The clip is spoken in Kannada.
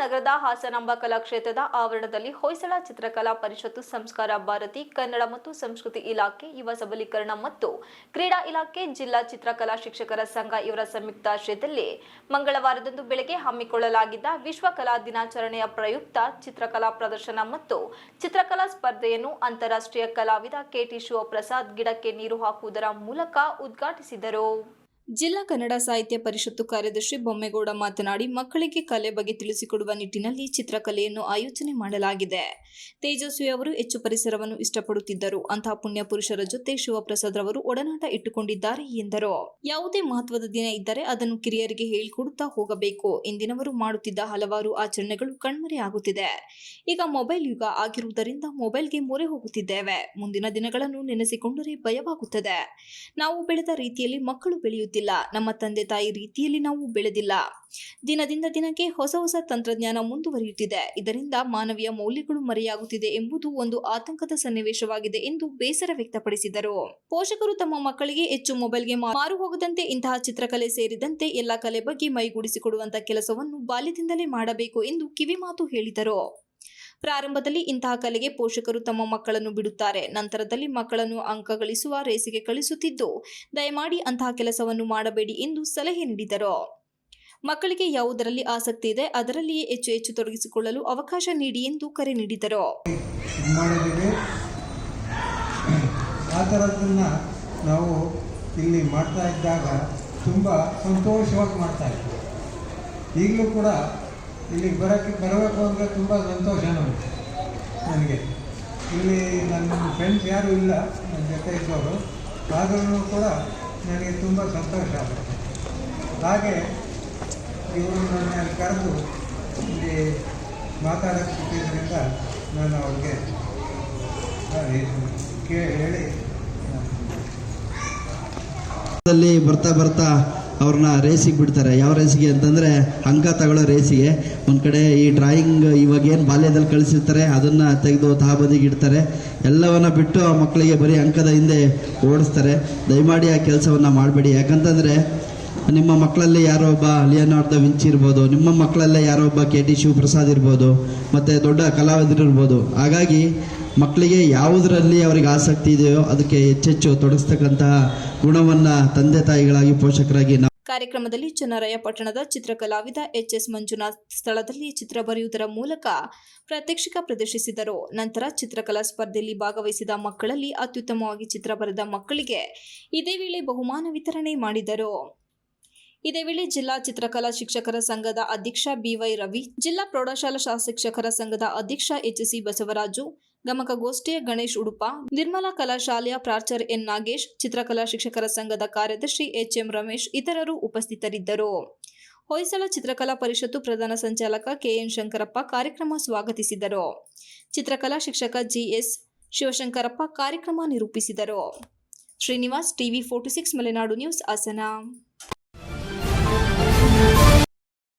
ನಗರದ ಹಾಸನಾಂಬ ಕಲಾಕ್ಷೇತ್ರದ ಆವರಣದಲ್ಲಿ ಹೊಯ್ಸಳ ಚಿತ್ರಕಲಾ ಪರಿಷತ್ತು ಸಂಸ್ಕಾರ ಭಾರತಿ, ಕನ್ನಡ ಮತ್ತು ಸಂಸ್ಕೃತಿ ಇಲಾಖೆ, ಯುವ ಸಬಲೀಕರಣ ಮತ್ತು ಕ್ರೀಡಾ ಇಲಾಖೆ, ಜಿಲ್ಲಾ ಚಿತ್ರಕಲಾ ಶಿಕ್ಷಕರ ಸಂಘ ಇವರ ಸಂಯುಕ್ತಾಶ್ರಯದಲ್ಲಿ ಮಂಗಳವಾರದಂದು ಬೆಳಗ್ಗೆ ಹಮ್ಮಿಕೊಳ್ಳಲಾಗಿದ್ದ ವಿಶ್ವ ಕಲಾ ದಿನಾಚರಣೆಯ ಪ್ರಯುಕ್ತ ಚಿತ್ರಕಲಾ ಪ್ರದರ್ಶನ ಮತ್ತು ಚಿತ್ರಕಲಾ ಸ್ಪರ್ಧೆಯನ್ನು ಅಂತಾರಾಷ್ಟ್ರೀಯ ಕಲಾವಿದ ಕೆಟಿ ಶಿವಪ್ರಸಾದ್ ಗಿಡಕ್ಕೆ ನೀರು ಹಾಕುವುದರ ಮೂಲಕ ಉದ್ಘಾಟಿಸಿದರು. ಜಿಲ್ಲಾ ಕನ್ನಡ ಸಾಹಿತ್ಯ ಪರಿಷತ್ತು ಕಾರ್ಯದರ್ಶಿ ಬೊಮ್ಮೇಗೌಡ ಮಾತನಾಡಿ, ಮಕ್ಕಳಿಗೆ ಕಲೆ ಬಗ್ಗೆ ತಿಳಿಸಿಕೊಡುವ ನಿಟ್ಟಿನಲ್ಲಿ ಚಿತ್ರಕಲೆಯನ್ನು ಆಯೋಜನೆ ಮಾಡಲಾಗಿದೆ. ತೇಜಸ್ವಿ ಅವರು ಹೆಚ್ಚು ಪರಿಸರವನ್ನು ಇಷ್ಟಪಡುತ್ತಿದ್ದರು. ಅಂತಹ ಪುಣ್ಯ ಪುರುಷರ ಜೊತೆ ಶಿವಪ್ರಸಾದ್ ರವರು ಒಡನಾಟ ಇಟ್ಟುಕೊಂಡಿದ್ದಾರೆ ಎಂದರು. ಯಾವುದೇ ಮಹತ್ವದ ದಿನ ಇದ್ದರೆ ಅದನ್ನು ಕಿರಿಯರಿಗೆ ಹೇಳಿಕೊಡುತ್ತಾ ಹೋಗಬೇಕು. ಇಂದಿನವರು ಮಾಡುತ್ತಿದ್ದ ಹಲವಾರು ಆಚರಣೆಗಳು ಕಣ್ಮರೆಯಾಗುತ್ತಿದೆ ಈಗ ಮೊಬೈಲ್ ಯುಗ ಆಗಿರುವುದರಿಂದ ಮೊಬೈಲ್ಗೆ ಮೊರೆ ಹೋಗುತ್ತಿದ್ದೇವೆ. ಮುಂದಿನ ದಿನಗಳನ್ನು ನೆನೆಸಿಕೊಂಡರೆ ಭಯವಾಗುತ್ತದೆ. ನಾವು ಬೆಳೆದ ರೀತಿಯಲ್ಲಿ ಮಕ್ಕಳು ಬೆಳೆಯುತ್ತಿಲ್ಲ ನಮ್ಮ ತಂದೆ ತಾಯಿ ರೀತಿಯಲ್ಲಿ ನಾವು ಬೆಳೆದಿಲ್ಲ. ದಿನದಿಂದ ದಿನಕ್ಕೆ ಹೊಸ ಹೊಸ ತಂತ್ರಜ್ಞಾನ ಮುಂದುವರಿಯುತ್ತಿದೆ. ಇದರಿಂದ ಮಾನವೀಯ ಮೌಲ್ಯಗಳು ಮರೆಯಾಗುತ್ತಿದೆ ಎಂಬುದು ಒಂದು ಆತಂಕದ ಸನ್ನಿವೇಶವಾಗಿದೆ ಎಂದು ಬೇಸರ ವ್ಯಕ್ತಪಡಿಸಿದರು. ಪೋಷಕರು ತಮ್ಮ ಮಕ್ಕಳಿಗೆ ಹೆಚ್ಚು ಮೊಬೈಲ್ಗೆ ಮಾರು ಹೋಗದಂತೆ ಇಂತಹ ಚಿತ್ರಕಲೆ ಸೇರಿದಂತೆ ಎಲ್ಲ ಕಲೆ ಬಗ್ಗೆ ಮೈಗೂಡಿಸಿಕೊಡುವಂತಹ ಕೆಲಸವನ್ನು ಬಾಲ್ಯದಿಂದಲೇ ಮಾಡಬೇಕು ಎಂದು ಕಿವಿಮಾತು ಹೇಳಿದರು. ಪ್ರಾರಂಭದಲ್ಲಿ ಇಂತಹ ಕಲೆಗೆ ಪೋಷಕರು ತಮ್ಮ ಮಕ್ಕಳನ್ನು ಬಿಡುತ್ತಾರೆ. ನಂತರದಲ್ಲಿ ಮಕ್ಕಳನ್ನು ಅಂಕ ಗಳಿಸುವ ರೇಸಿಗೆ ಕಳಿಸುತ್ತಿದ್ದು, ದಯಮಾಡಿ ಅಂತಹ ಕೆಲಸವನ್ನು ಮಾಡಬೇಡಿ ಎಂದು ಸಲಹೆ ನೀಡಿದರು. ಮಕ್ಕಳಿಗೆ ಯಾವುದರಲ್ಲಿ ಆಸಕ್ತಿ ಇದೆ, ಅದರಲ್ಲಿಯೇ ಹೆಚ್ಚು ಹೆಚ್ಚು ತೊಡಗಿಸಿಕೊಳ್ಳಲು ಅವಕಾಶ ನೀಡಿ ಎಂದು ಕರೆ ನೀಡಿದರು. ನಾವು ಇಲ್ಲಿ ಮಾಡ್ತಾ ಇದ್ದಾಗ ಸಂತೋಷವಾಗಿ ಮಾಡ್ತಾ ಇದ್ವಿ. ಈಗಲೂ ಕೂಡ ಇಲ್ಲಿಗೆ ಬರೋಕ್ಕೆ ಬರಬೇಕು ಅಂದರೆ ತುಂಬ ಸಂತೋಷ ನಮಗೆ ನನಗೆ. ಇಲ್ಲಿ ನನ್ನ ಫ್ರೆಂಡ್ಸ್ ಯಾರೂ ಇಲ್ಲ, ನನ್ನ ಜೊತೆ ಇದ್ದವರು. ಆದ್ರೂ ಕೂಡ ನನಗೆ ತುಂಬ ಸಂತೋಷ ಆಗುತ್ತೆ. ಹಾಗೆ ಇವರು ನನ್ನ ಕರೆದು ಇಲ್ಲಿ ಮಾತಾಡೋಕ್ಕೆ ಬಿಟ್ಟಿದ್ದರಿಂದ ನಾನು ಅವ್ರಿಗೆ ಕೇಳಿ, ಹೇಳಿ ಬರ್ತಾ ಬರ್ತಾ ಅವ್ರನ್ನ ರೇಸಿಗೆ ಬಿಡ್ತಾರೆ. ಯಾವ ರೇಸಿಗೆ ಅಂತಂದರೆ ಅಂಕ ತಗೊಳ್ಳೋ ರೇಸಿಗೆ ಒಂದು ಕಡೆ ಈ ಡ್ರಾಯಿಂಗ್ ಇವಾಗ ಏನು ಬಾಲ್ಯದಲ್ಲಿ ಕಳಿಸಿರ್ತಾರೆ, ಅದನ್ನು ತೆಗೆದು ತಾಬದಿಗೆ ಇಡ್ತಾರೆ. ಎಲ್ಲವನ್ನ ಬಿಟ್ಟು ಆ ಮಕ್ಕಳಿಗೆ ಬರೀ ಅಂಕದ ಹಿಂದೆ ಓಡಿಸ್ತಾರೆ. ದಯಮಾಡಿ ಆ ಕೆಲಸವನ್ನು ಮಾಡಬೇಡಿ. ಯಾಕಂತಂದರೆ ನಿಮ್ಮ ಮಕ್ಕಳಲ್ಲೇ ಯಾರೋ ಒಬ್ಬ ಲಿಯನಾರ್ದ ವಿಂಚ್ ಇರ್ಬೋದು, ನಿಮ್ಮ ಮಕ್ಕಳಲ್ಲೇ ಯಾರೋ ಒಬ್ಬ ಕೆ ಟಿ ಶಿವಪ್ರಸಾದ್ ಇರ್ಬೋದು, ಮತ್ತು ದೊಡ್ಡ ಕಲಾವಿದರು ಇರ್ಬೋದು. ಹಾಗಾಗಿ ಮಕ್ಕಳಿಗೆ ಯಾವುದರಲ್ಲಿ ಅವರಿಗೆ ಆಸಕ್ತಿ ಇದೆಯೋ ಅದಕ್ಕೆ ಹೆಚ್ಚೆಚ್ಚು ತೊಡಗಿಸ್ತಕ್ಕಂತಹ ಗುಣವನ್ನು ತಂದೆ ತಾಯಿಗಳಾಗಿ ಪೋಷಕರಾಗಿ ನಾವು ಕಾರ್ಯಕ್ರಮದಲ್ಲಿ ಚನ್ನರಾಯ ಪಟ್ಟಣದ ಚಿತ್ರಕಲಾವಿದ ಎಸ್ ಮಂಜುನಾಥ್ ಸ್ಥಳದಲ್ಲಿ ಚಿತ್ರ ಬರೆಯುವುದರ ಮೂಲಕ ಪ್ರಾತ್ಯಕ್ಷಿಕ ಪ್ರದರ್ಶಿಸಿದರು. ನಂತರ ಚಿತ್ರಕಲಾ ಸ್ಪರ್ಧೆಯಲ್ಲಿ ಭಾಗವಹಿಸಿದ ಮಕ್ಕಳಲ್ಲಿ ಅತ್ಯುತ್ತಮವಾಗಿ ಚಿತ್ರ ಬರೆದ ಮಕ್ಕಳಿಗೆ ಇದೇ ವೇಳೆ ಬಹುಮಾನ ವಿತರಣೆ ಮಾಡಿದರು. ಇದೇ ವೇಳೆ ಜಿಲ್ಲಾ ಚಿತ್ರಕಲಾ ಶಿಕ್ಷಕರ ಸಂಘದ ಅಧ್ಯಕ್ಷ ಬಿವೈ ರವಿ, ಜಿಲ್ಲಾ ಪ್ರೌಢಶಾಲಾ ಶಿಕ್ಷಕರ ಸಂಘದ ಅಧ್ಯಕ್ಷ ಎಚ್ ಸಿ ಬಸವರಾಜು ಗಮಕಗೋಷ್ಠಿಯ ಗಣೇಶ್ ಉಡುಪ, ನಿರ್ಮಲಾ ಕಲಾಶಾಲೆಯ ಪ್ರಾಚಾರ್ಯ ಎನ್ ನಾಗೇಶ್, ಚಿತ್ರಕಲಾ ಶಿಕ್ಷಕರ ಸಂಘದ ಕಾರ್ಯದರ್ಶಿ ಎಚ್ ಎಂ ರಮೇಶ್ ಇತರರು ಉಪಸ್ಥಿತರಿದ್ದರು. ಹೊಯ್ಸಳ ಚಿತ್ರಕಲಾ ಪರಿಷತ್ತು ಪ್ರಧಾನ ಸಂಚಾಲಕ ಕೆಎನ್ ಶಂಕರಪ್ಪ ಕಾರ್ಯಕ್ರಮ ಸ್ವಾಗತಿಸಿದರು. ಚಿತ್ರಕಲಾ ಶಿಕ್ಷಕ ಜಿಎಸ್ ಶಿವಶಂಕರಪ್ಪ ಕಾರ್ಯಕ್ರಮ ನಿರೂಪಿಸಿದರು. Srinivas TV forty six Malenadu news Hassan.